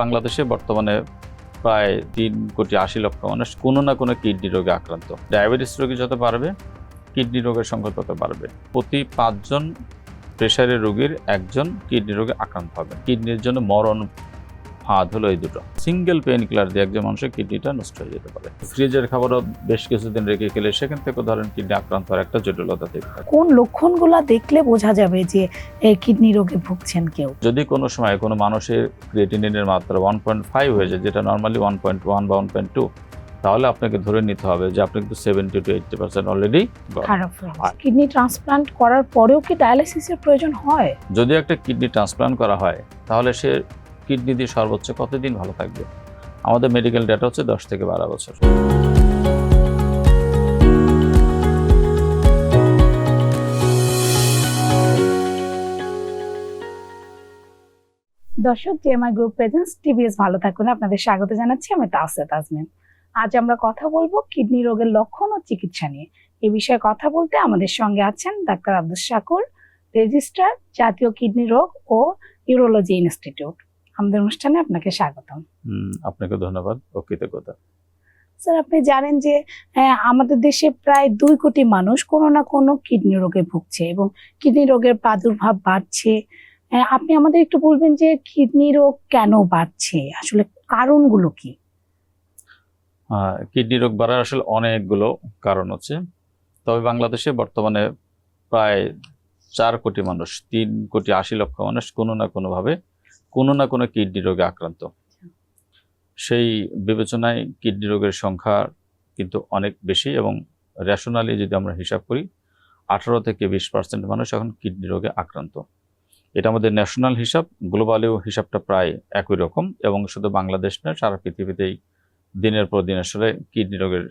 বাংলাদেশে বর্তমানে প্রায় তিন কোটি আশি লক্ষ মানুষ কোনো না কোনো কিডনি রোগে আক্রান্ত। ডায়াবেটিস রোগী যত বাড়বে, কিডনি রোগের সংখ্যা তত বাড়বে। প্রতি পাঁচজন প্রেশারের রোগীর একজন কিডনি রোগে আক্রান্ত হবে। কিডনির জন্য মরণ ফাঁদ হলো এই দুটো। সিঙ্গেল পেন কিলার দিয়ে একজন মানুষের কিডনিটা নষ্ট হয়ে যেতে পারে। ফ্রিজের খাবারও বেশ কিছুদিন রেখে খেলে সেখান থেকে ধরেন কিডনি আক্রান্ত হওয়ার একটা জটিলতা থেকে থাকে কোন লক্ষণগুলো দেখলে বোঝা যাবে যে এই কিডনি রোগে ভুগছেন কেউ? যদি কোনো সময় কোনো মানুষের ক্রিয়েটিনিনের মাত্রা ওয়ান পয়েন্ট ফাইভ হয়ে যায় যেটা নর্মালি ওয়ান পয়েন্ট ওয়ান বা ওয়ান পয়েন্ট টু তাহলে আপনাকে ধরে নিতে হবে যে আপনি কিন্তু seventy two eighty percent already খারাপ কিডনি ট্রান্সপ্লান্ট করার পরেও কি ডায়ালিসিসের প্রয়োজন হয়? যদি একটা কিডনি ট্রান্সপ্লান্ট করা হয় তাহলে সে কিডনি দিয়ে সর্বোচ্চ কতদিন ভালো থাকবে? আমাদের মেডিকেল ডেটা হচ্ছে দশ থেকে বারো বছর। দর্শক জেএমআই গ্রুপ প্রেজেন্স টিভিএস ভালো থাকুন। আপনাদের স্বাগত জানাচ্ছি আমি তাসে তাজমিন। আজ আমরা কথা বলব কিডনি রোগের লক্ষণ ও চিকিৎসা নিয়ে। এ বিষয়ে কথা বলতে আমাদের সঙ্গে আছেন ডাক্তার আব্দুল শাকুর, রেজিস্ট্রার জাতীয় কিডনি রোগ ও ইউরোলজি ইনস্টিটিউট। আমাদের অনুষ্ঠানে আপনাকে স্বাগতম। হুম, আপনাকে ধন্যবাদ। ও কৃতজ্ঞতা স্যার আপনি জানেন যে আমাদের দেশে প্রায় দুই কোটি মানুষ কোনো না কোনো কিডনি রোগে ভুগছে এবং কিডনি রোগের প্রাদুর্ভাব বাড়ছে। আপনি আমাদের একটু বলবেন যে কিডনি রোগ কেন বাড়ছে? আসলে কারণগুলো কি? কিডনি রোগ বাড়ার আসলে অনেকগুলো কারণ আছে। তবে বাংলাদেশে বর্তমানে প্রায় চার কোটি মানুষ তিন কোটি আশি লক্ষ মানুষ কোনো না কোনোভাবে কোনো না কোনো কিডনি রোগে আক্রান্ত। সেই বিবেচনায় কিডনি রোগের সংখ্যা কিন্তু অনেক বেশি এবং রেশনালি যদি আমরা হিসাব করি, আঠারো থেকে বিশ পার্সেন্ট মানুষ এখন কিডনি রোগে আক্রান্ত। এটা আমাদের ন্যাশনাল হিসাব গ্লোবালেও হিসাবটা প্রায় একই রকম এবং শুধু বাংলাদেশ নয়, সারা পৃথিবীতেই দিনের পর দিন আসলে কিডনি রোগের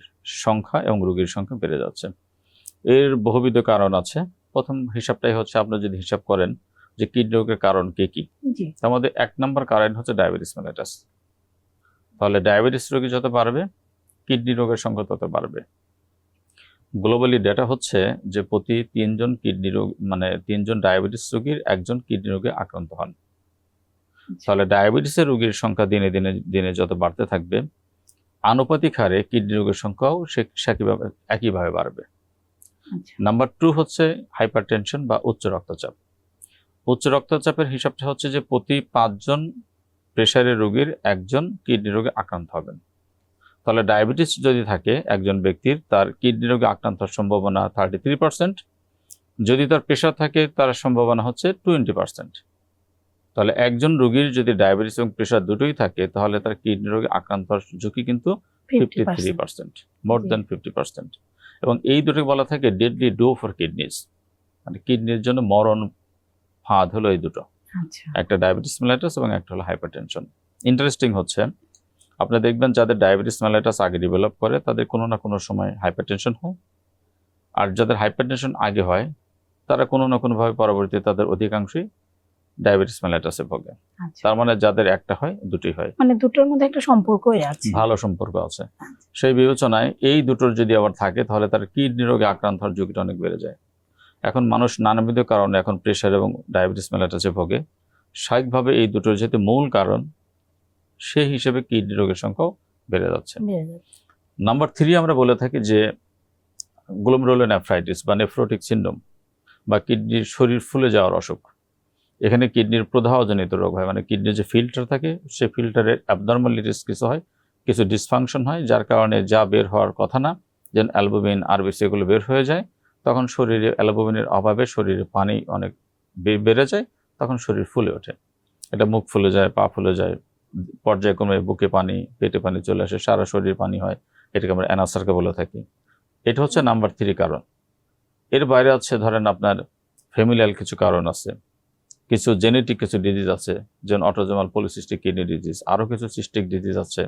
সংখ্যা এবং রোগীর সংখ্যা বেড়ে যাচ্ছে। এর বহুবিধ কারণ আছে। প্রথম হিসাবটাই হচ্ছে, আপনি যদি হিসাব করেন যে কিডনি রোগের কারণ কে কি? তার মধ্যে এক নম্বর কারণ হচ্ছে ডায়াবেটিস মেলাইটাস তাহলে ডায়াবেটিস রোগী যত বাড়বে কিডনি রোগের সংখ্যা তত বাড়বে। গ্লোবালি ডেটা হচ্ছে যে প্রতি তিনজন কিডনি রোগ মানে তিনজন ডায়াবেটিস রোগীর একজন কিডনি রোগে আক্রান্ত হন। তাহলে ডায়াবেটিসের রোগীর সংখ্যা দিনে দিনে দিনে যত বাড়তে থাকবে আনুপাতিক হারে কিডনি রোগের সংখ্যাও একইভাবে বাড়বে। আচ্ছা। নাম্বার টু হচ্ছে হাইপার টেনশন বা উচ্চ রক্তচাপ। উচ্চ রক্তচাপের হিসাবটা হচ্ছে যে প্রতি পাঁচজন প্রেশারের রোগীর একজন কিডনি রোগে আক্রান্ত হবেন। তাহলে ডায়াবেটিস যদি থাকে একজন ব্যক্তির, তার কিডনি রোগে আক্রান্ত হওয়ার সম্ভাবনা থার্টি থ্রি পার্সেন্ট যদি তার প্রেশার থাকে, তার সম্ভাবনা হচ্ছে টোয়েন্টি পার্সেন্ট তাহলে একজন রোগীর যদি ডায়াবেটিস এবং প্রেশার দুটোই থাকে, তাহলে তার কিডনি রোগে আক্রান্ত হওয়ার ঝুঁকি কিন্তু fifty three percent more. Then fifty percent এবং এই দুটোকে বলা থাকে ডেডলি ডো ফর কিডনিস মানে কিডনির জন্য মরণ ফাঁদ হলো এই দুটো। আচ্ছা। একটা ডায়াবেটিস মেলাইটাস এবং একটা হলো হাইপারটেনশন ইন্টারেস্টিং হচ্ছে আপনি দেখবেন যাদের ডায়াবেটিস মেলাইটাস আগে ডেভেলপ করে তাদের কোনো না কোনো সময় হাইপারটেনশন হয়। আর যাদের হাইপারটেনশন আগে হয় তারা কোনো না কোনোভাবে পরবর্তীতে তাদের অধিকাংশই ডায়াবেটিস মেলাইটাসে ভোগে। আচ্ছা। তার মানে যাদের একটা হয় দুটি হয়। মানে দুটোর মধ্যে একটা সম্পর্কই আছে। ভালো সম্পর্ক আছে। সেই বিবেচনায় এই দুটোর যদি আবার থাকে তাহলে তার কিডনি রোগে আক্রান্ত হওয়ার ঝুঁকিটা অনেক বেড়ে যায়। এখন মানুষ নানাবিধ কারণে এখন প্রেশার এবং ডায়াবেটিস মেলাটাসে ভোগে। স্বাভাবিকভাবে এই দুটোর যেহেতু মূল কারণ সেই হিসেবে কিডনি রোগের সংখ্যাও বেড়ে যাচ্ছে। নাম্বার থ্রি আমরা বলে থাকি যে গ্লোমেরুলোনেফ্রাইটিস বা নেফ্রোটিক সিন্ড্রোম বা কিডনির শরীর ফুলে যাওয়ার অসুখ। এখানে কিডনির প্রদাহজনিত রোগ হয় মানে কিডনির যে ফিল্টার থাকে সেই ফিল্টারের অ্যাবনর্মালিটিস কিছু হয় কিছু ডিসফাংশন হয় যার কারণে যা বের হওয়ার কথা না যেন অ্যালবুমিন আরবিসি এগুলো বের হয়ে যায়। তখন শরীরে অ্যালবুমিনের অভাবে শরীরে পানি অনেক বেড়ে যায় তখন শরীর ফুলে ওঠে। এটা মুখ ফুলে যায় পা ফুলে যায় পর্যায়ক্রমে বুকে পানি পেটে পানি চলে আসে সারা শরীর পানি হয় এটাকে আমরা অ্যানাসারকে বলে থাকি। এটা হচ্ছে নাম্বার থ্রি কারণ। এর বাইরে আছে ধরেন আপনার ফ্যামিলিয়াল কিছু কারণ আছে। কিছু জেনেটিক কিছু ডিজিজ আছে যেমন অটোজমাল পলিসিস্টিক কিডনি ডিজিজ আরও কিছু সিস্টিক ডিজিজ আছে।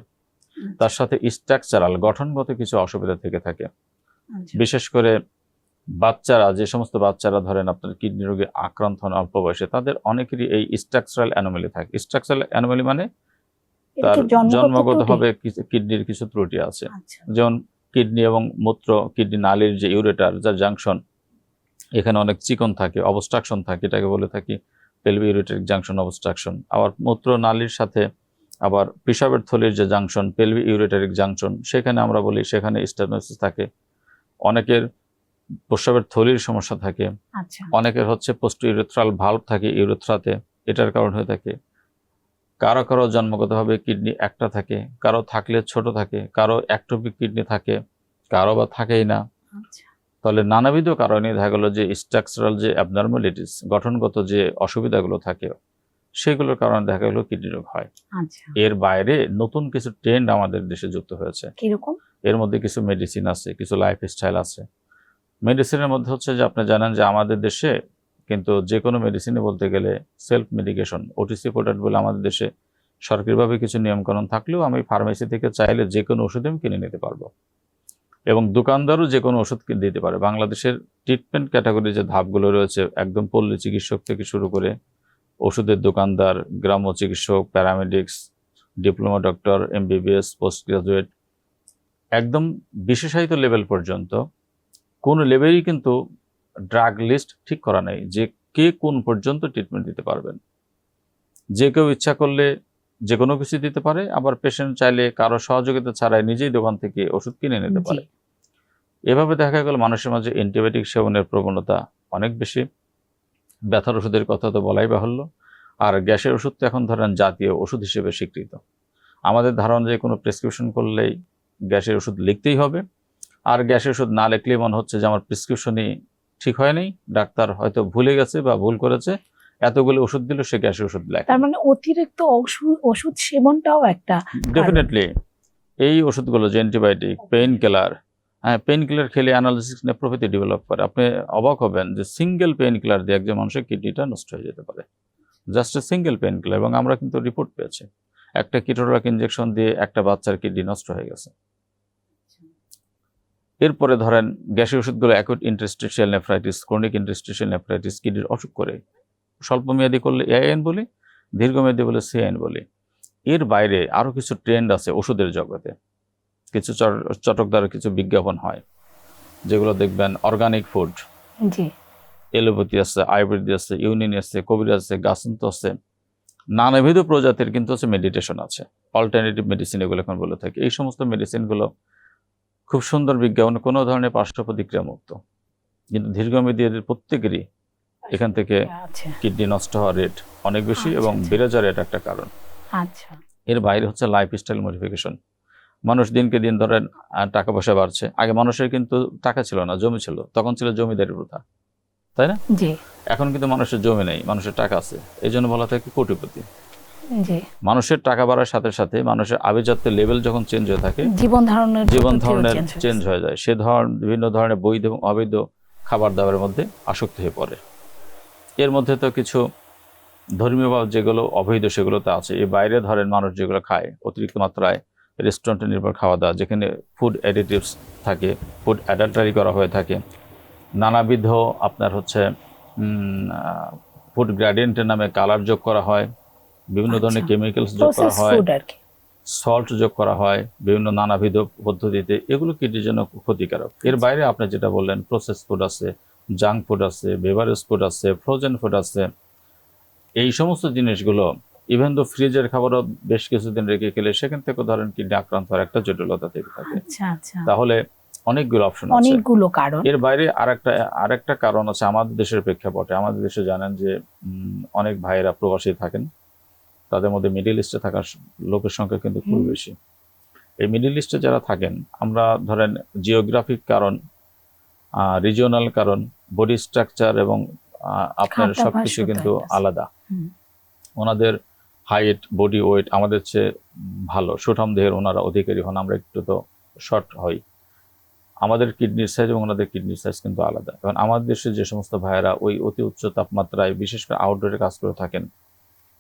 তার সাথে স্ট্রাকচারাল গঠনগত কিছু অসুবিধা থেকে থাকে। আচ্ছা। বিশেষ করে বাচ্চারা যে সমস্ত বাচ্চারা ধরেন আপনার কিডনি রোগে আক্রান্ত হন অল্প বয়সে তাদের অনেকেরই এই স্ট্রাকচারাল অ্যানোমালি থাকে। স্ট্রাকচারাল অ্যানোমালি মানে তার কি জন্মগত জন্মগত হবে কিডনির কিছু ত্রুটি আছে। আচ্ছা। যেমন কিডনি এবং মূত্র কিডনি নালীর যে ইউরেটার যা জাংশন এখানে অনেক চিকন থাকে অবস্ট্রাকশন থাকে এটাকে বলে থাকি পেলভি ইউরেটারিক জাংশন অবস্ট্রাকশন আবার মূত্র নালীর সাথে আবার পেশাবের থলির যে জাংশন পেলভি ইউরেটারিক জাংশন সেখানে আমরা বলি সেখানে স্টেনোসিস থাকে। অনেকের প্রস্রাবের থলির সমস্যা থাকে। আচ্ছা। অনেকের হচ্ছে পোস্ট ইউরেথ্রাল ভাল্ব থাকে ইউরেথ্রাতে এটার কারণ হয়ে থাকে। কারও কারও জন্মগতভাবে কিডনি একটা থাকে কারও থাকলে ছোট থাকে কারও একটপিক কিডনি থাকে কারও বা থাকেই না। আচ্ছা। তাহলে নানাবিধ কারণে দেখা গেলো যে স্ট্রাকচারাল যে অ্যাবনর্মালিটিস গঠনগত যে অসুবিধাগুলো থাকে সেগুলোর কারণে দেখা গেলো কিডনি রোগ হয়। আচ্ছা। এর বাইরে নতুন কিছু ট্রেন্ড আমাদের দেশে যুক্ত হয়েছে। এর মধ্যে কিছু মেডিসিন আছে কিছু লাইফস্টাইল আছে। মেডিসিনের মধ্যে হচ্ছে যে আপনি জানেন যে আমাদের দেশে কিন্তু যে কোনো মেডিসিনে বলতে গেলে সেলফ মেডিকেশন ওটিসি প্রোডাক্ট বলে আমাদের দেশে সরকারিভাবে কিছু নিয়মকানুন থাকলেও আমি ফার্মেসি থেকে চাইলে যে কোনো ওষুধ আমি কিনে নিতে পারব। এবং দোকানদারও যে কোনো ওষুধ দিতে পারে। বাংলাদেশের ট্রিটমেন্ট ক্যাটাগরি যে ধাপগুলো রয়েছে, একদম পল্লী চিকিৎসক থেকে শুরু করে ওষুধের দোকানদার, গ্রাম্য চিকিৎসক paramedics diploma doctor MBBS post graduate একদম বিশেষায়িত লেভেল পর্যন্ত কোন লেভেলই কিন্তু ড্রাগ লিস্ট ঠিক করা নেই। যে কে কোন পর্যন্ত ট্রিটমেন্ট দিতে পারবেন। যে কেউ ইচ্ছা করলে যে কোনো কিছু দিতে পারে আবার পেশেন্ট চাইলে কারও সহযোগিতা ছাড়াই নিজেই দোকান থেকে ওষুধ কিনে নিতে পারে। এভাবে দেখা গেল মানুষের মাঝে অ্যান্টিবায়োটিক সেবনের প্রবণতা অনেক বেশি। ব্যথার ওষুধের কথা তো বলাই বাহুল্য। আর গ্যাসের ওষুধ তো এখন ধরেন জাতীয় ওষুধ হিসেবে স্বীকৃত। আমাদের ধারণা যে কোনো প্রেসক্রিপশন করলেই গ্যাসের ওষুধ লিখতেই হবে। আর গ্যাসের ওষুধ না লিখলেই মনে হচ্ছে যে আমার প্রেসক্রিপশনই ঠিক হয়নি। ডাক্তার হয়তো ভুলে গেছে বা ভুল করেছে। এতগুলো ওষুধ দিল সে গ্যাসের ওষুধ লেখে। তার মানে অতিরিক্ত ওষুধ সেবনটাও একটা ডেফিনেটলি এই ওষুধগুলো যে অ্যান্টিবায়োটিক পেইন কিলার হ্যাঁ পেইন কিলার খেলে অ্যানালিসিস প্রভৃতি ডেভেলপ করে। আপনি অবাক হবেন যে সিঙ্গেল পেইন কিলার দিয়ে একজন মানুষের কিডনিটা নষ্ট হয়ে যেতে পারে। Just a single pain killer এবং আমরা কিন্তু রিপোর্ট পেয়েছি। একটা কিটোরাক ইনজেকশন দিয়ে একটা বাচ্চার কিডনি নষ্ট হয়ে গেছে। এরপরে ধরেন গ্যাসের ওষুধগুলো acute interstitial nephritis chronic interstitial nephritis কিডনির অসুখ করে স্বল্পমেয়াদী করলে এআইএন বলি দীর্ঘমেয়াদী বলে সিআইএন বলি। এর বাইরে আরও কিছু ট্রেন্ড আছে ওষুধের জগতে। কিছু চট- চটকদার কিছু বিজ্ঞাপন হয় যেগুলো দেখবেন অর্গানিক ফুড জি। এলোপ্যাথি আছে আয়ুর্বেদ আছে ইউনিয়ন আছে কবিরাজ আছে গাছন্ত আছে নানাবিধ প্রজাতির কিন্তু হচ্ছে মেডিটেশন আছে অল্টারনেটিভ মেডিসিন এগুলো এখন বলে থাকে। এই সমস্ত মেডিসিনগুলো খুব সুন্দর বিজ্ঞাপন কোনো ধরনের পার্শ্ব প্রতিক্রিয়া মুক্ত। কিন্তু দীর্ঘমেয়াদী এদের প্রত্যেকেরই এখান থেকে আচ্ছা কিডনি নষ্ট হওয়ার রেট অনেক বেশি আচ্ছা, এবং আচ্ছা। বেড়ে যাওয়ার এটা একটা কারণ। আচ্ছা। এর বাইরে হচ্ছে লাইফস্টাইল মডিফিকেশন মানুষ দিনকে দিন ধরেন টাকা পয়সা বাড়ছে। আগে মানুষের কিন্তু টাকা ছিল না জমি ছিল। তখন ছিল জমিদারি প্রথা। তাই না? এখন কিন্তু মানুষের জমি নেই মানুষের টাকা আছে। এই জন্য বলা থাকে কোটিপতি। মানুষের টাকা বাড়ার সাথে সাথে মানুষের আভিজাত্যের লেভেল যখন চেঞ্জ হয়ে থাকে জীবন ধারণের জীবন ধরনের চেঞ্জ হয়ে যায়। সে ধরন বিভিন্ন ধরনের বৈধ এবং অবৈধ খাবার দাবারের মধ্যে আসক্ত হয়ে পড়ে। এর মধ্যে তো কিছু ধর্মীয় বা যেগুলো অবৈধ সেগুলো তো আছে। এই বাইরে ধরেন মানুষ যেগুলো খায় অতিরিক্ত মাত্রায় রেস্টুরেন্টে নির্ভর খাওয়া দাওয়া যেখানে ফুড অ্যাডিটিভস থাকে ফুড অ্যাডাল্টারি করা হয়ে থাকে। নানাবিধ আপনার হচ্ছে ফুড গ্রাডিয়েন্টের নামে কালার যোগ করা হয়। বিভিন্ন ধরনের আচ্ছা। কেমিক্যালস যোগ করা হয় সল্ট যোগ করা হয় বিভিন্ন নানাবিধ পদ্ধতিতে। এগুলো কিডনির জন্য ক্ষতিকারক। এর বাইরে আপনি যেটা বললেন প্রসেস ফুড আছে জাঙ্ক ফুড আছে বেভারেজ ফুড আছে ফ্রোজেন ফুড আছে। এই সমস্ত জিনিসগুলো ইভেন তো ফ্রিজের খাবারও বেশ কিছুদিন রেখে খেলে সেখান থেকে ধরেন কিডনি আক্রান্ত হওয়ার একটা জটিলতা থেকে থাকে। আচ্ছা আচ্ছা। তাহলে অনেকগুলো অপশন আছে। অনেকগুলো কারণ। এর বাইরে আরেকটা আরেকটা কারণ আছে আমাদের দেশের প্রেক্ষাপটে। আমাদের দেশে জানেন যে অনেক ভাইয়েরা প্রবাসী থাকেন। তাদের মধ্যে মিডিল ইস্টে থাকার লোকের সংখ্যা কিন্তু খুব বেশি। এই মিডিল ইস্টে যারা থাকেন আমরা ধরেন জিওগ্রাফিক কারণ রিজিওনাল কারণ বডি স্ট্রাকচার এবং আপনার সবকিছু কিন্তু আলাদা। ওনাদের হাইট বডি ওয়েট আমাদের চেয়ে ভালো সুঠাম দেহের ওনারা অধিকারী হন আমরা একটু তো শর্ট হই। আমাদের কিডনির সাইজ এবং ওনাদের কিডনির সাইজ কিন্তু আলাদা। কারণ আমাদের দেশে যে সমস্ত ভাইয়েরা ওই অতি উচ্চ তাপমাত্রায় বিশেষ করে আউটডোরে কাজ করে থাকেন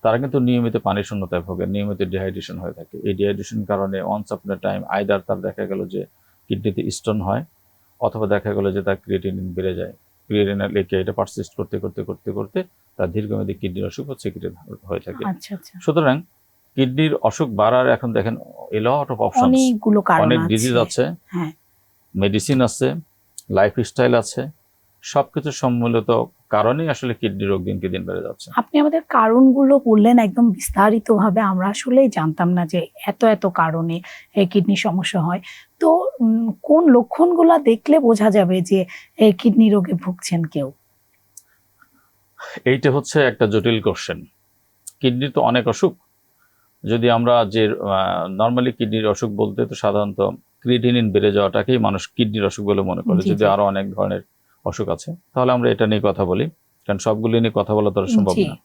তারা কিন্তু নিয়মিত পানি শূন্যতায় ভোগে নিয়মিত ডিহাইড্রেশন হয়ে থাকে। এই ডিহাইড্রেশন কারণে অনস আপনার টাইম আইদার তার দেখা গেল যে কিডনিতে স্টোন হয় অথবা দেখা গেল যে তার ক্রিয়েটিনিন বেড়ে যায়। ক্রিয়েটিনের লেকে এটা পারসিস্ট করতে করতে করতে করতে তার দীর্ঘমেয়াদী কিডনির অসুখ হচ্ছে হয়ে থাকে। আচ্ছা আচ্ছা। সুতরাং কিডনির অসুখ বাড়ার এখন দেখেন এ লট অফ অপশন অনেকগুলো কারণ অনেক ডিজিজ আছে। হ্যাঁ। মেডিসিন আছে লাইফস্টাইল আছে সবকিছু সম্মিলিত কারণেই আসলে কিডনি রোগ দিনকে দিন বেড়ে যাচ্ছে। আপনি আমাদের কারণগুলো বললেন একদম বিস্তারিতভাবে আমরা আসলেই জানতাম না যে এত এত কারণে কিডনি সমস্যা হয়। তো কোন লক্ষণগুলো দেখলে বোঝা যাবে যে কিডনি রোগে ভুগছেন কেউ? এইটা হচ্ছে একটা জটিল কোশ্চেন কিডনির তো অনেক অসুখ। যদি আমরা যে নর্মালি কিডনির অসুখ বলতে তো সাধারণত ক্রিয়েটিনিন বেড়ে যাওয়াটাকেই মানুষ কিডনির অসুখ বলে মনে করে। যদি। আরও অনেক ধরনের অসুখ আছে। তাহলে আমরা এটা নিয়ে কথা বলি কারণ সবগুলো নিয়ে কথা বলা তো সম্ভব না।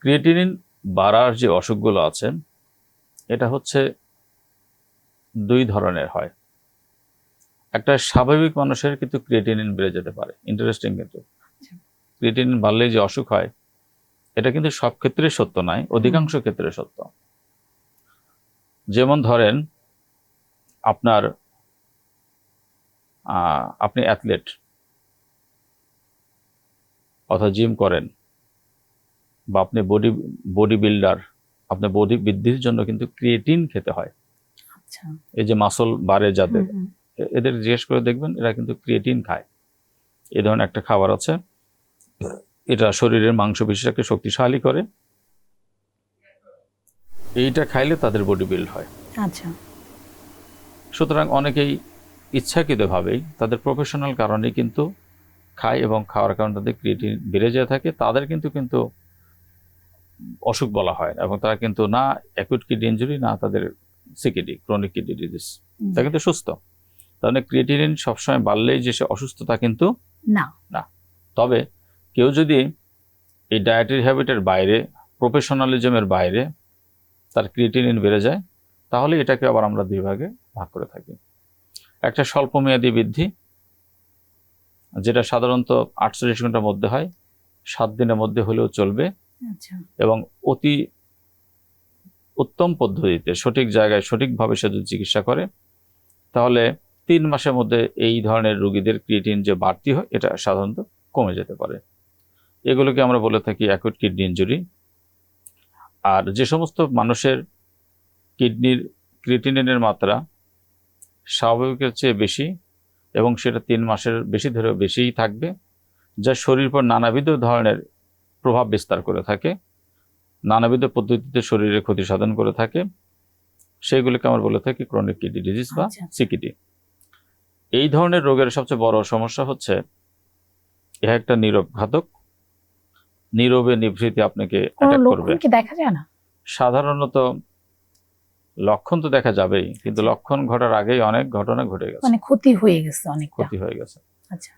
ক্রিয়েটিনিন বাড়ার যে অসুখগুলো আছে এটা হচ্ছে দুই ধরনের হয়। একটা স্বাভাবিক মানুষের কিন্তু ক্রিয়েটিনিন বেড়ে যেতে পারে ইন্টারেস্টিং কিন্তু। আচ্ছা। ক্রিয়েটিনিন বাড়লে যে অসুখ হয় এটা কিন্তু সব ক্ষেত্রে সত্য নয় অধিকাংশ ক্ষেত্রে সত্য। যেমন ধরেন আপনার আপনি অ্যাথলেট অথবা জিম করেন বা আপনি বডি বডি বিল্ডার আপনার বডি বৃদ্ধির জন্য কিন্তু ক্রিয়েটিন খেতে হয়। আচ্ছা। এই যে মাসল বাড়ে যাদের এদের জিজ্ঞেস করে দেখবেন এরা কিন্তু ক্রিয়েটিন খায়। এ ধরনের একটা খাবার আছে। এটা শরীরের মাংস পেশিটাকে শক্তিশালী করে। এইটা খাইলে তাদের বডি বিল্ড হয়। আচ্ছা। সুতরাং অনেকেই ইচ্ছাকৃতভাবেই তাদের প্রফেশনাল কারণে কিন্তু খায় এবং খাওয়ার কারণে তাদের ক্রিয়েটিন বেড়ে যেয়ে থাকে তাদের কিন্তু কিন্তু অসুখ বলা হয় না এবং তারা কিন্তু না অ্যাকুইট কিডনি ইঞ্জুরি না তাদের সিকিডি ক্রনিক কিডনি ডিজিজ তা কিন্তু সুস্থ। তাহলে ক্রিয়েটিনিন সবসময় বাড়লেই যে সে অসুস্থতা কিন্তু না। না। তবে কেউ যদি এই ডায়েটারি হ্যাবিটের বাইরে প্রফেশনালিজমের বাইরে তার ক্রিয়েটিনিন বেড়ে যায় তাহলে এটাকে আবার আমরা দুই ভাগে ভাগ করে থাকি। একটা স্বল্পমেয়াদী বৃদ্ধি যেটা সাধারণত আটচল্লিশ ঘণ্টার মধ্যে হয় সাত দিনের মধ্যে হলেও চলবে আচ্ছা। এবং অতি উত্তম পদ্ধতিতে সঠিক জায়গায় সঠিকভাবে সে যদি চিকিৎসা করে তাহলে তিন মাসের মধ্যে এই ধরনের রোগীদের ক্রিটিন যে বাড়তি হয় এটা সাধারণত কমে যেতে পারে। এগুলোকে আমরা বলে থাকি অ্যাকুট কিডনি ইঞ্জুরি আর যে সমস্ত মানুষের কিডনির ক্রিয়েটিনিনের মাত্রা স্বাভাবিকের চেয়ে বেশি এবং সেটা তিন মাসের বেশি ধরে বেশিই থাকবে যা শরীর পর নানাবিধ ধরনের প্রভাব বিস্তার করে থাকে নানাবিধ পদ্ধতিতে শরীরে ক্ষতি সাধন করে থাকে সেগুলোকে আমরা বলে থাকি ক্রনিক কিডনি ডিজিজ বা আচ্ছা। সিকিডি এই ধরনের রোগের সবচেয়ে বড় সমস্যা হচ্ছে এ একটা নীরব ঘাতক নীরবে নিভৃতি আপনাকে অ্যাটাক করবে। দেখা যায় না? সাধারণত লক্ষণ তো দেখা যাবেই কিন্তু লক্ষণ ঘটার আগেই অনেক ঘটনা ঘটে গেছে। মানে ক্ষতি হয়ে গেছে অনেকটা। ক্ষতি হয়ে গেছে। আচ্ছা।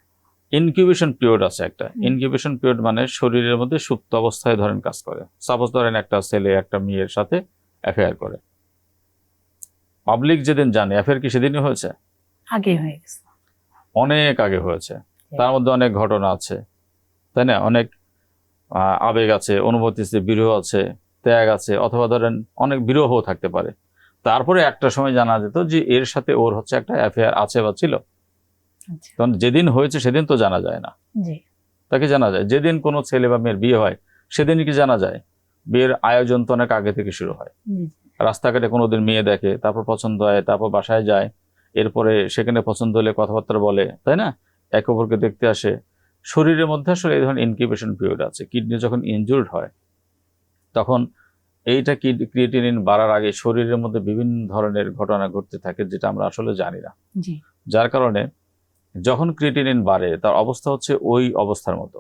ইনকিউবেশন পিরিয়ড আছে একটা। ইনকিউবেশন পিরিয়ড মানে শরীরের মধ্যে সুপ্ত অবস্থায় ধরেন কাজ করে। সাপোজ ধরেন একটা ছেলে একটা মেয়ের সাথে অ্যাফেয়ার করে। পাবলিক যেদিন জানে অ্যাফেয়ার কি সেদিনই হয়েছে? আগে হয়ে গেছে। অনেক আগে হয়েছে। তার মধ্যে অনেক ঘটনা আছে। তাই না? অনেক আবেগ আছে অনুভূতি আছে বিরহ আছে ত্যাগ আছে অথবা ধরেন অনেক বিরহ থাকতে পারে। তারপরে একটা সময় জানা যেত যে এর সাথে ওর হচ্ছে একটা অ্যাফেয়ার আছে বা ছিল। আচ্ছা। তখন যেদিন হয়েছে সেদিন তো জানা যায় না। তাকে জানা যায়। যেদিন কোনো ছেলে বা মেয়ের বিয়ে হয় সেদিন কি জানা যায়? বিয়ের আয়োজন তো অনেক আগে থেকে শুরু হয়। রাস্তাঘাটে কোনোদিন মেয়ে দেখে তারপর পছন্দ হয় তারপর বাসায় যায় এরপরে সেখানে পছন্দ হলে কথাবার্তা বলে তাই না? একে অপরকে দেখতে আসে। শরীরের মধ্যে আসলে এই ধরনের ইনকিউবেশন পিরিয়ড আছে। কিডনি যখন ইনজুরড হয় তখন এইটা কি ক্রিয়েটিনিন বাড়ার আগে শরীরের মধ্যে বিভিন্ন ধরনের ঘটনা ঘটতে থাকে যেটা আমরা আসলে জানি না। যার কারণে যখন ক্রিয়েটিনিন বাড়ে তার অবস্থা হচ্ছে ওই অবস্থার মতো।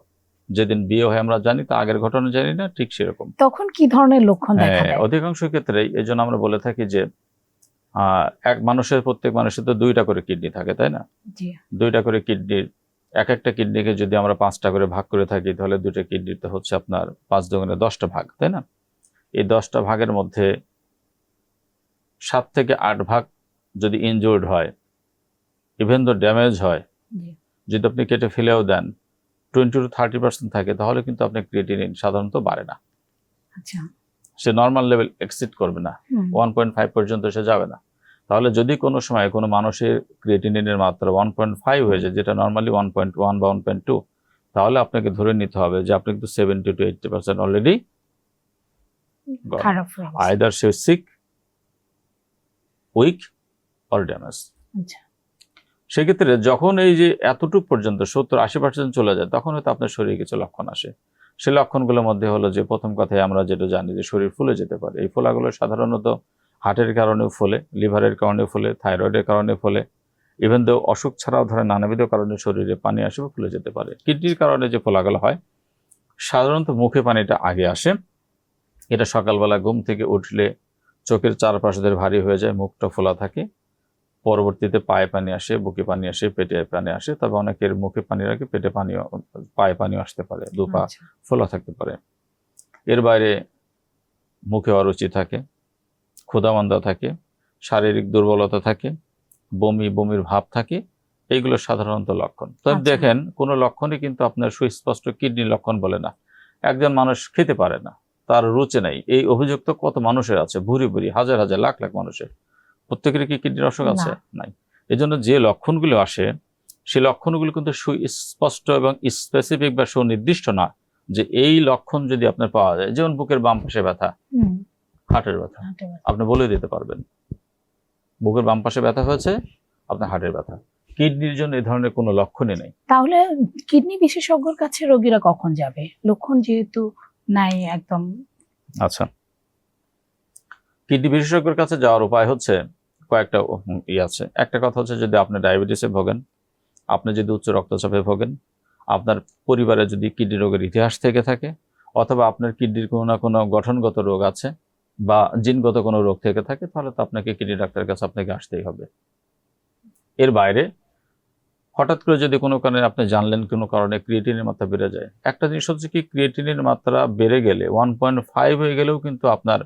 যেদিন বিয়ে হয় আমরা জানি তা আগের ঘটনা জানি না ঠিক সেরকম। তখন কি ধরনের লক্ষণ দেখা হ্যাঁ দেয়? অধিকাংশ ক্ষেত্রেই এই জন্য আমরা বলে থাকি যে আহ, এক মানুষের প্রত্যেক মানুষের তো দুইটা করে কিডনি থাকে তাই না? দুইটা করে কিডনির এক একটা কিডনিকে যদি আমরা পাঁচটা করে ভাগ করে থাকি তাহলে দুইটা কিডনিতে হচ্ছে আপনার পাঁচ দুগুণে দশটা ভাগ তাই না? এই দশটা ভাগের মধ্যে সাত থেকে আট ভাগ যদি ইনজুর্ড হয় ইভেন তো ড্যামেজ হয় যদি আপনি কেটে ফেলেও দেন টোয়েন্টি টু থার্টি পার্সেন্ট থাকে তাহলে কিন্তু আপনার ক্রিয়েটিনিন সাধারণত বাড়ে না। আচ্ছা। সে নর্মাল লেভেল এক্সিট করবে না। ওয়ান পয়েন্ট ফাইভ পর্যন্ত সে যাবে না। তাহলে যদি কোনো সময় কোনো মানুষের ক্রিয়েটিনিনের মাত্রা ওয়ান পয়েন্ট ফাইভ হয়ে যায় যেটা নর্মালি ওয়ান পয়েন্ট ওয়ান বা ওয়ান পয়েন্ট টু তাহলে আপনাকে ধরে নিতে হবে যে আপনি কিন্তু seventy two eighty percent already সে আচ্ছা। সেক্ষেত্রে যখন এই যে এতটুক পর্যন্ত সত্তর আশি পার্সেন্ট চলে যায় তখন হয়তো আপনার শরীরে কিছু লক্ষণ আসে। সেই লক্ষণগুলোর মধ্যে হলো যে প্রথম কথায় আমরা যেটা জানি যে শরীর ফুলে যেতে পারে। এই ফোলাগুলো সাধারণত হার্টের কারণেও ফলে লিভারের কারণে ফলে থাইরয়েডের কারণে ফলে। ইভেন দো অসুখ ছাড়াও ধরে নানাবিধ কারণে শরীরে পানি আসে বা ফুলে যেতে পারে। কিডনির কারণে যে ফোলাগুলো হয় সাধারণত মুখে পানিটা আগে আসে। এটা সকালবেলা ঘুম থেকে উঠলে চোখের চারপাশে ধরে ভারী হয়ে যায় মুখটা ফোলা থাকে পরবর্তীতে পায়ে পানি আসে বুকে পানি আসে পেটে পানি আসে তবে অনেকের মুখে পানি রাখে পেটে পানিও পায়ে পানিও আসতে পারে দু পা আচ্ছা। ফোলা থাকতে পারে এর বাইরে মুখে অরুচি থাকে ক্ষুধামন্দা থাকে শারীরিক দুর্বলতা থাকে বমি বমির ভাব থাকে এইগুলো সাধারণত লক্ষণ তবে আচ্ছা। দেখেন কোনো লক্ষণই কিন্তু আপনার সুস্পষ্ট কিডনি লক্ষণ বলে না একজন মানুষ খেতে পারে না তার রুচি নাই। এই অভিযোগ তো কত মানুষের আছে? ভুরি ভুরি হাজার হাজার লাখ লাখ মানুষের। প্রত্যেকের কি কিডনির অসুখ আছে? নাই। এই জন্য যে লক্ষণগুলো আসে সেই লক্ষণগুলো কিন্তু সুস্পষ্ট এবং স্পেসিফিক বা সুনির্দিষ্ট না যে এই লক্ষণ যদি আপনার পাওয়া যায় যেমন বুকের বাম পাশে ব্যথা হার্টের ব্যথা। ব্যথা। আপনি বলে দিতে পারবেন। বুকের বাম পাশে ব্যথা হয়েছে আপনার হার্টের ব্যথা। কিডনির জন্য এই ধরনের কোনো লক্ষণই নেই। তাহলে কিডনি বিশেষজ্ঞর কাছে রোগীরা কখন যাবে? লক্ষণ যেহেতু নাই, একদম। আচ্ছা। কিডনি বিশেষজ্ঞের কাছে যাওয়ার উপায় হচ্ছে কয়েকটা ই আছে। একটা কথা হচ্ছে যদি আপনি ডায়াবেটিসে ভোগেন, আপনি যদি উচ্চ রক্তচাপে ভোগেন, আপনার পরিবারে যদি কিডনি রোগের ইতিহাস থেকে থাকে, অথবা আপনার কিডনির কোনো না কোনো গঠনগত রোগ আছে বা জিনগত কোনো রোগ থেকে থাকে, তাহলে তো আপনাকে কিডনি ডাক্তারের কাছে আপনাকে আসতেই হবে। এর বাইরে হঠাৎ করে যদি কোনো কারণে আপনি জানলেন কোনো কারণে ক্রিয়েটিনের মাত্রা বেড়ে যায় একটা জিনিস হচ্ছে কি ক্রিয়েটিনের মাত্রা বেড়ে গেলে ওয়ান পয়েন্ট ফাইভ হয়ে গেলেও কিন্তু আপনার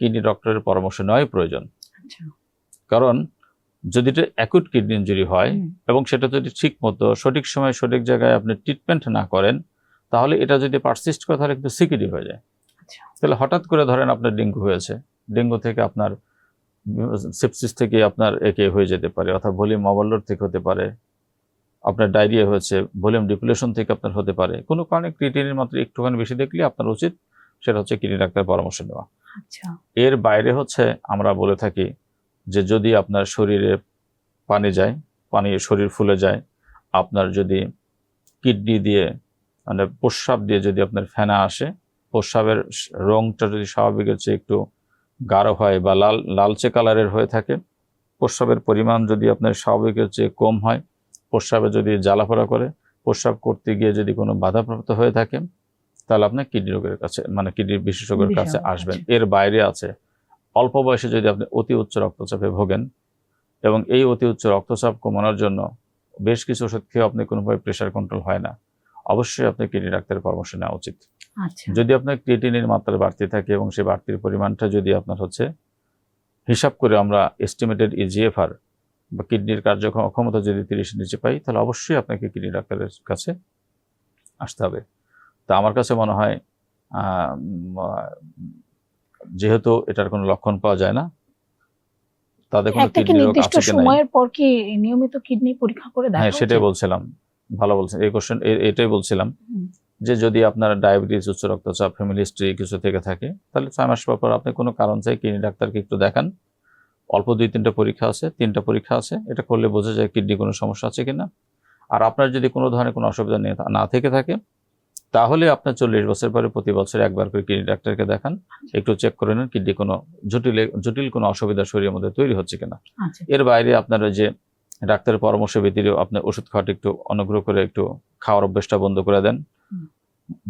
কিডনি ডক্টরের পরামর্শ নেওয়াই প্রয়োজন। আচ্ছা। কারণ যদি এটা অ্যাকুট কিডনি ইঞ্জুরি হয় এবং সেটা যদি ঠিক মতো সঠিক সময় সঠিক জায়গায় আপনি ট্রিটমেন্ট না করেন তাহলে এটা যদি পারসিস্ট করে তাহলে কিন্তু সিকিডি হয়ে যায়। আচ্ছা। তাহলে হঠাৎ করে ধরেন আপনার ডেঙ্গু হয়েছে ডেঙ্গু থেকে আপনার সেপসিস থেকে আপনার একে হয়ে যেতে পারে অর্থাৎ ভলিউম ওভারলোড থেকে হতে পারে। আপনার ডায়রিয়া হয়েছে ভলিউম ডিপুলেশন থেকে আপনার হতে পারে। কোনো কারণে ক্রিটিনের মাত্রা একটুখানি বেশি দেখলে আপনার উচিত সেটা হচ্ছে কিডনি ডাক্তারের পরামর্শ নেওয়া। আচ্ছা। এর বাইরে হচ্ছে আমরা বলে থাকি যে যদি আপনার শরীরে পানি যায় পানি শরীর ফুলে যায় আপনার যদি কিডনি দিয়ে মানে প্রস্রাব দিয়ে যদি আপনার ফেনা আসে প্রস্রাবের রংটা যদি স্বাভাবিকের চেয়ে একটু গাঢ় হয় বা লাল লালচে কালারের হয়ে থাকে প্রস্রাবের পরিমাণ যদি আপনার স্বাভাবিকের চেয়ে কম হয় প্রস্রাবে যদি জ্বালাপোড়া করে প্রস্রাব করতে গিয়ে যদি কোনো বাধাপ্রাপ্ত হয়ে থাকে তাহলে আপনার কিডনি রোগের কাছে মানে কিডনি বিশেষজ্ঞের কাছে আসবেন। এর বাইরে আছে অল্প বয়সে যদি আপনি অতি উচ্চ রক্তচাপে ভোগেন এবং এই অতি উচ্চ রক্তচাপ কমানোর জন্য বেশ কিছু ওষুধ খেয়ে আপনি কোনোভাবে প্রেশার কন্ট্রোল হয় না অবশ্যই আপনি কিডনি ডাক্তারের পরামর্শ নেওয়া উচিত। আচ্ছা। যদি আপনার ক্রিয়েটিনের মাত্রা বাড়তে থাকে এবং সেই বাড়তির পরিমাণটা যদি আপনার হচ্ছে হিসাব করে আমরা এস্টিমেটেড ইজিএফআর বা কিডনির কার্যক্ষমতা যদি তিরিশের নিচে পাই তাহলে অবশ্যই আপনাকে কিডনি ডাক্তারের কাছে আসতে হবে। তা আমার কাছে মনে হয় যেহেতু এটার কোনো লক্ষণ পাওয়া যায় না তাদের কোনো কিডনি রোগ আছে সময়ের পর কি নিয়মিত কিডনি পরীক্ষা করে দেখা হ্যাঁ সেটাই বলছিলাম। ভালো বলছেন। এই কোশ্চেন এটাই বলছিলাম যে যদি আপনার ডায়াবেটিস উচ্চ রক্তচাপ ফ্যামিলি হিস্ট্রি কিছু থেকে থাকে তাহলে ছয় মাস পর আপনি কোনো কারণ চাই কিডনি ডাক্তারকে একটু দেখান। অল্প দুই তিনটা পরীক্ষা আছে তিনটা পরীক্ষা আছে এটা করলে বোঝা যায় কিডনি কোনো সমস্যা আছে কিনা। আর আপনার যদি কোনো ধরনের কোনো অসুবিধা না থেকে থাকে তাহলে আপনার চল্লিশ বছর পরে প্রতি বছর একবার করে কিডনি ডাক্তারকে দেখান একটু চেক করে নেন কিডনি কোনো জটিল জটিল কোনো অসুবিধা শরীরের মধ্যে তৈরি হচ্ছে কিনা। আচ্ছা। এর বাইরে আপনার যে ডাক্তারের পরামর্শ ব্যতীত আপনার ওষুধ খাওয়াটা একটু অনুগ্রহ করে একটু খাওয়ার অভ্যেসটা বন্ধ করে দেন।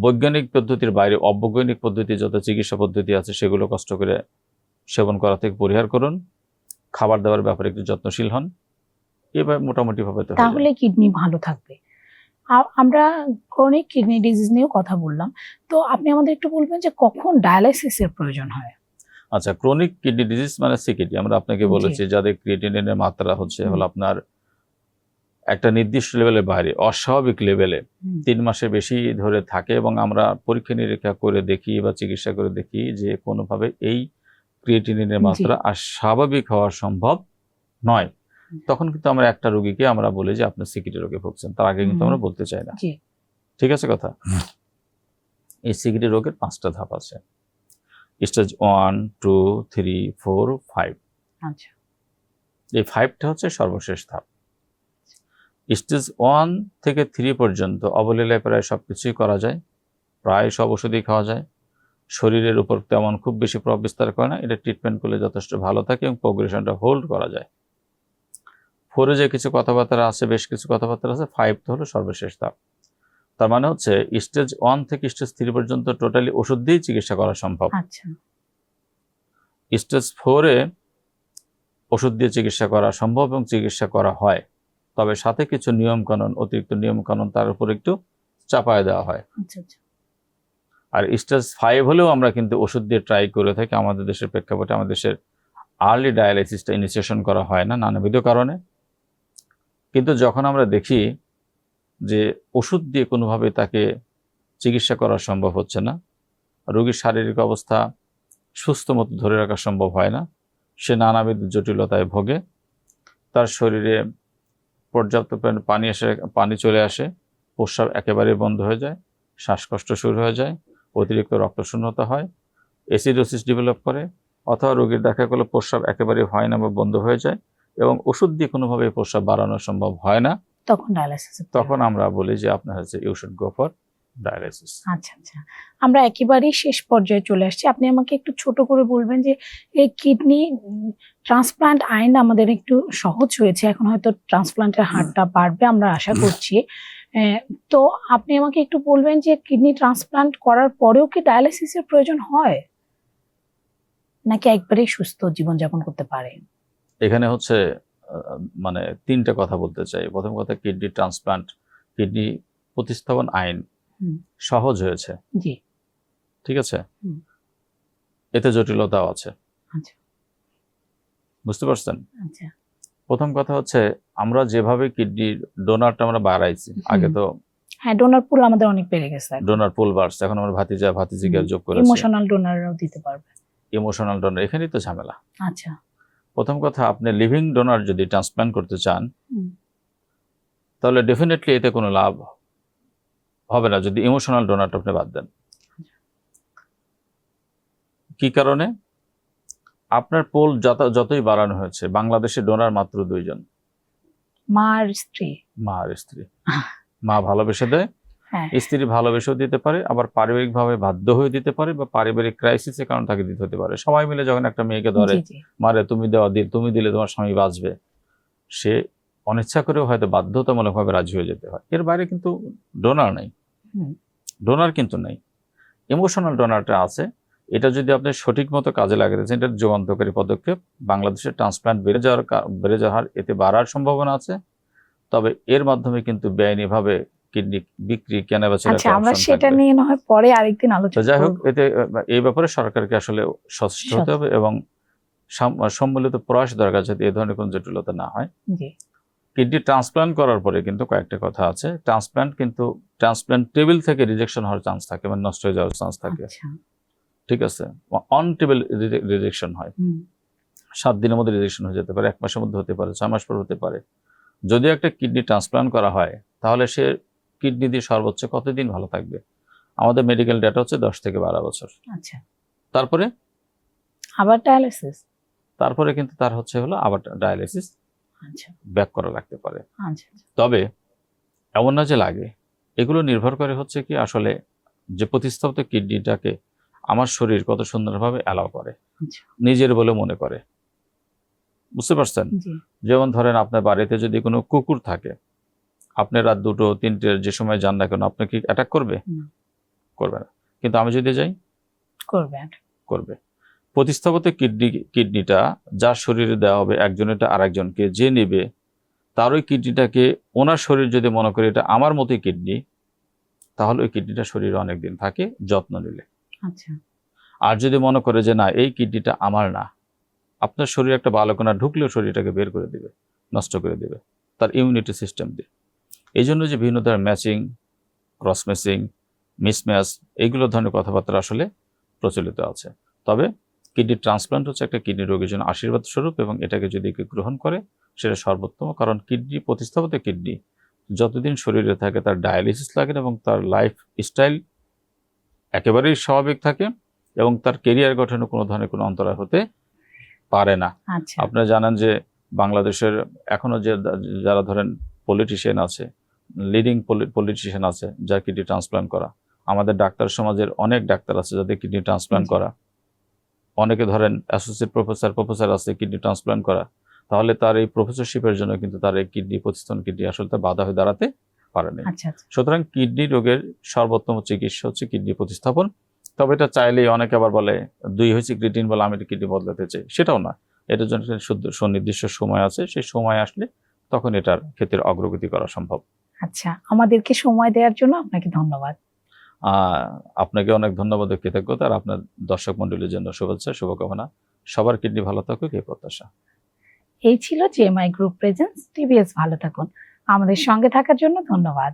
বৈজ্ঞানিক পদ্ধতির বাইরে অবৈজ্ঞানিক পদ্ধতি যত চিকিৎসা পদ্ধতি আছে সেগুলো কষ্ট করে সেবন করা থেকে পরিহার করুন। খাবার দাবার ব্যাপারে একটু যত্নশীল হন। এবার মোটামুটি ভাবে তো তাহলে কিডনি ভালো থাকবে। আমরা ক্রনিক কিডনি ডিজিজ নিয়েও কথা বললাম। তো আপনি আমাদের একটু বলবেন যে কখন ডায়ালাইসিসের প্রয়োজন হয়? আচ্ছা ক্রনিক কিডনি ডিজিজ মানে সিকিডি আমরা আপনাকে। বলেছি যাদের ক্রিয়েটিনিনের মাত্রা হচ্ছে হলো আপনার একটা নির্দিষ্ট লেভেলের বাইরে অস্বাভাবিক লেভেলে তিন মাসে বেশি ধরে থাকে এবং আমরা পরীক্ষা নিরীক্ষা করে দেখি বা চিকিৎসা করে দেখি যে কোনোভাবে এই ক্রিয়েটিনিনের জি। মাত্রা আর স্বাভাবিক হওয়া সম্ভব নয়। তখন কিন্তু আমরা একটা রোগীকে আমরা বলি যে আপনার সিকিটি রোগে ভুগছেন। তার আগে কিন্তু আমরা বলতে চাই না। ঠিক আছে কথা? এই সিকিটি রোগের পাঁচটা ধাপ আছে। Stage one two three four five. আচ্ছা। এই ফাইভটা হচ্ছে সর্বশেষ ধাপ। স্টেজ ওয়ান থেকে থ্রি পর্যন্ত অবলীলায় প্রায় সব কিছুই করা যায়। প্রায় সব ওষুধই খাওয়া যায়। শরীরের উপর তেমন খুব বেশি প্রভাব বিস্তার করে না। এটা ট্রিটমেন্ট করলে যথেষ্ট ভালো থাকে এবং প্রোগ্রেশনটা হোল্ড করা যায়। ফোরে যে কিছু কথাবার্তা আছে বেশ কিছু কথাবার্তা আছে ফাইভ তো হলো সর্বশেষ ধাপ। তার মানে হচ্ছে স্টেজ ওয়ান থেকে স্টেজ থ্রি পর্যন্ত টোটালি ওষুধ দিয়েই চিকিৎসা করা সম্ভব। আচ্ছা। স্টেজ ফোরে ওষুধ দিয়ে চিকিৎসা করা সম্ভব এবং চিকিৎসা করা হয়। তবে সাথে কিছু নিয়মকানুন অতিরিক্ত নিয়মকানুন তার উপর একটু চাপায় দেওয়া হয়। আচ্ছা আচ্ছা। আর স্টেজ ফাইভ হলেও আমরা কিন্তু ওষুধ দিয়ে ট্রাই করে থাকি। আমাদের দেশের প্রেক্ষাপটে আমাদের দেশের আর্লি ডায়ালাইসিসটা ইনিশিয়েশন করা হয় না নানাবিধ কারণে। কিন্তু যখন আমরা দেখি যে ওষুধ দিয়ে কোনোভাবে তাকে চিকিৎসা করা সম্ভব হচ্ছে না, রোগীর শারীরিক অবস্থা সুস্থ মতো ধরে রাখা সম্ভব হয় না, সে নানাবিধ জটিলতায় ভোগে, তার শরীরে পর্যাপ্ত পানি এসে, পানি চলে আসে, প্রস্রাব একেবারে বন্ধ হয়ে যায়, শ্বাসকষ্ট শুরু হয়ে যায় অতিরিক্ত রক্তশূন্যতা হয় অ্যাসিডোসিস ডেভেলপ করে অথবা রোগীর দেখা গেলো প্রস্রাব একেবারে হয় না বা বন্ধ হয়ে যায় এবং ওষুধ দিয়ে কোনোভাবে প্রস্রাব বাড়ানো সম্ভব হয় না। তখন ডায়ালাইসিস তখন আমরা বলি যে আপনার হচ্ছে you should go for dialysis আচ্ছা আচ্ছা। আমরা একেবারেই শেষ পর্যায়ে চলে আসছি। আপনি আমাকে একটু ছোট করে বলবেন যে এই কিডনি ট্রান্সপ্লান্ট আইন আমাদের একটু সহজ হয়েছে। এখন হয়তো ট্রান্সপ্লান্টের হারটা বাড়বে আমরা আশা করছি। তো আপনি আমাকে একটু বলবেন যে কিডনি ট্রান্সপ্লান্ট করার পরেও কি ডায়ালিসিসের প্রয়োজন হয়? নাকি একবারেই সুস্থ জীবনযাপন করতে পারে? এখানে হচ্ছে মানে তিনটা কথা বলতে চাই। প্রথম কথা কিডনি ট্রান্সপ্লান্ট কিডনি প্রতিস্থাপন আইন সহজ হয়েছে। জি। ঠিক আছে? এতে জটিলতাও আছে। আচ্ছা। বুঝতে পারছেন? আচ্ছা। প্রথম কথা হচ্ছে আমরা যেভাবে কিডনির ডোনারটা আমরা বাড়াইছি আগে তো হ্যাঁ ডোনার পুল আমাদের অনেক বেড়ে গেছে ডোনার পুল বাড়ছে এখন আমরা ভাতিজা ভাতিজিকে যোগ করেছি। ইমোশনাল ডোনারও দিতে পারবে। ইমোশনাল ডোনার এখানেই তো ঝামেলা। আচ্ছা। প্রথম কথা আপনি লিভিং ডোনার যদি ট্রান্সপ্লান্ট করতে চান। তাহলে ডেফিনেটলি এতে কোনো লাভ হবে না যদি ইমোশনাল ডোনারটা আপনি বাদ দেন। কি কারণে? আপনার পোল যত যতই বাড়ানো হয়েছে বাংলাদেশে ডোনার মাত্র দুইজন। মার স্ত্রী। মা আর স্ত্রী। মা ভালোবেসে দেয় হ্যাঁ। স্ত্রী ভালোবেসেও দিতে পারে আবার পারিবারিকভাবে বাধ্য হয়ে দিতে পারে বা পারিবারিক ক্রাইসিসের কারণে তাকে দিতে হতে পারে। সবাই মিলে যখন একটা মেয়েকে ধরে মারে তুমি দেওয়া দিল তুমি দিলে তোমার স্বামী বাঁচবে। সে অনিচ্ছা করেও হয়তো বাধ্যতামূলকভাবে রাজি হয়ে যেতে হয়। এর বাইরে কিন্তু ডোনার নেই। ডোনার কিন্তু নেই। ইমোশনাল ডোনারটা আছে এটা যদি আপনি সঠিক মতো কাজে লাগাতে চান এটা যুগান্তকারী পদক্ষেপ। বাংলাদেশের ট্রান্সপ্লান্ট বেড়ে যাওয়ার বেড়ে যাওয়ার এতে বাড়ার সম্ভাবনা আছে। তবে এর মাধ্যমে কিন্তু বেআইনিভাবে কিডনি বিক্রি কেনাবেচার আচ্ছা আমরা সেটা নিয়ে না হয় পরে আরেকদিন আলোচনা যাই হোক এতে এই ব্যাপারে সরকারকে আসলে সচেষ্ট হতে হবে এবং সম্মিলিত প্রয়াস দরকার যাতে এ ধরনের কোনো জটিলতা না হয়। জি। কিডনি ট্রান্সপ্লান্ট করার পরে কিন্তু কয়েকটা কথা আছে। ট্রান্সপ্লান্ট কিন্তু ট্রান্সপ্লান্ট টেবিল থেকে রিজেকশন হওয়ার চান্স থাকে মানে নষ্ট হয়ে যাওয়ার চান্স থাকে। আচ্ছা। ঠিক আছে? অন টেবিল রিজেকশন হয়। সাত দিনের মধ্যে রিজেকশন হয়ে যেতে পারে এক মাসের মধ্যে হতে পারে ছয় মাস পর হতে পারে। যদি একটা কিডনি ট্রান্সপ্লান্ট করা হয় তাহলে সে কিডনি দিয়ে সর্বোচ্চ কতদিন ভালো থাকবে? আমাদের মেডিকেল ডেটা হচ্ছে দশ থেকে বারো বছর। আচ্ছা। তারপরে? আবার ডায়ালিসিস তারপরে কিন্তু তার হচ্ছে হলো আবার ডায়ালিসিস আচ্ছা। ব্যাক করা লাগতে পারে। আচ্ছা। তবে এমন না যে লাগে। এগুলো নির্ভর করে হচ্ছে কি আসলে যে প্রতিস্থাপিত কিডনিটাকে আমার শরীর কত সুন্দরভাবে অ্যালাউ করে। নিজের বলে মনে করে। বুঝতে পারছেন? যেমন ধরেন আপনার বাড়িতে যদি কোনো কুকুর থাকে আপনি রাত দুটো তিনটের যে সময় যান না কেন আপনি কি অ্যাটাক করবে? করবে না। কিন্তু আমি যদি যাই? করবে। করবে। প্রতিস্থাপিত কিডনি কিডনিটা যার শরীরে দেওয়া হবে একজনেরটা আরেকজনকে যে নেবে তার ওই কিডনিটাকে ওনার শরীর যদি মনে করে এটা আমার মতোই কিডনি তাহলে ওই কিডনিটা শরীরে অনেক দিন থাকে যত্ন নিলে। আচ্ছা। আর যদি মনে করে যে, না, এই কিডনিটা আমার না, আপনার শরীরে একটা বালকোনা ঢুকলেও শরীরটাকে বের করে দিবে, নষ্ট করে দিবে, তার ইমিউনিটি সিস্টেম দিয়ে। এই জন্য যে বিভিন্ন ধরনের ম্যাচিং ক্রস ম্যাচিং মিসম্যাচ এইগুলো ধরনের কথাবার্তা আসলে প্রচলিত আছে। তবে কিডনি ট্রান্সপ্লান্ট হচ্ছে একটা কিডনি রোগীর জন্য আশীর্বাদ স্বরূপ এবং এটাকে যদি কেউ গ্রহণ করে, সেটা সর্বোত্তম। কারণ কিডনি প্রতিস্থাপিত কিডনি, যতদিন শরীরে থাকে তার ডায়ালিসিস লাগে এবং তার লাইফ স্টাইল একেবারেই স্বাভাবিক থাকে এবং তার কেরিয়ার গঠনে কোনো ধরনের কোনো অন্তরায় হতে পারে না। আচ্ছা। আপনারা জানেন যে বাংলাদেশের এখনও যে যারা ধরেন পলিটিশিয়ান আছে লিডিং পলিটিশিয়ান আছে যার কিডনি ট্রান্সপ্লান্ট করা আমাদের ডাক্তার সমাজের অনেক ডাক্তার আছে যাদের কিডনি ট্রান্সপ্লান্ট করা। অনেকে ধরেন অ্যাসোসিয়েট প্রফেসর প্রফেসর আছে কিডনি ট্রান্সপ্লান্ট করা। তাহলে তার এই প্রফেসরশিপের জন্য কিন্তু তার এই কিডনি প্রতিস্থান কিডনি আসলে বাধা হয়ে দাঁড়াতে পারেনি। আচ্ছা আচ্ছা। সুতরাং কিডনি রোগের সর্বোত্তম চিকিৎসা হচ্ছে কিডনি প্রতিস্থাপন। তবে এটা চাইলেই অনেকে আবার বলে দুই হয়েছে ক্রিটিন বলে আমি কিডনি বদলাতে চাই। সেটাও না। এটার জন্য সুনির্দিষ্ট সময় আছে। সেই সময় আসলে তখন এটার ক্ষেত্রে অগ্রগতি করা সম্ভব। আচ্ছা আমাদেরকে সময় দেওয়ার জন্য আপনাকে ধন্যবাদ। আপনাকে অনেক ধন্যবাদ ও কৃতজ্ঞতা আর আপনার দর্শক মন্ডলীর জন্য শুভেচ্ছা শুভকামনা। সবার কিডনি ভালো থাকুক এই প্রত্যাশা। এই ছিল জেএমআই গ্রুপ প্রেজেন্স টিভিএস ভালো থাকুন। আমাদের সঙ্গে থাকার জন্য ধন্যবাদ।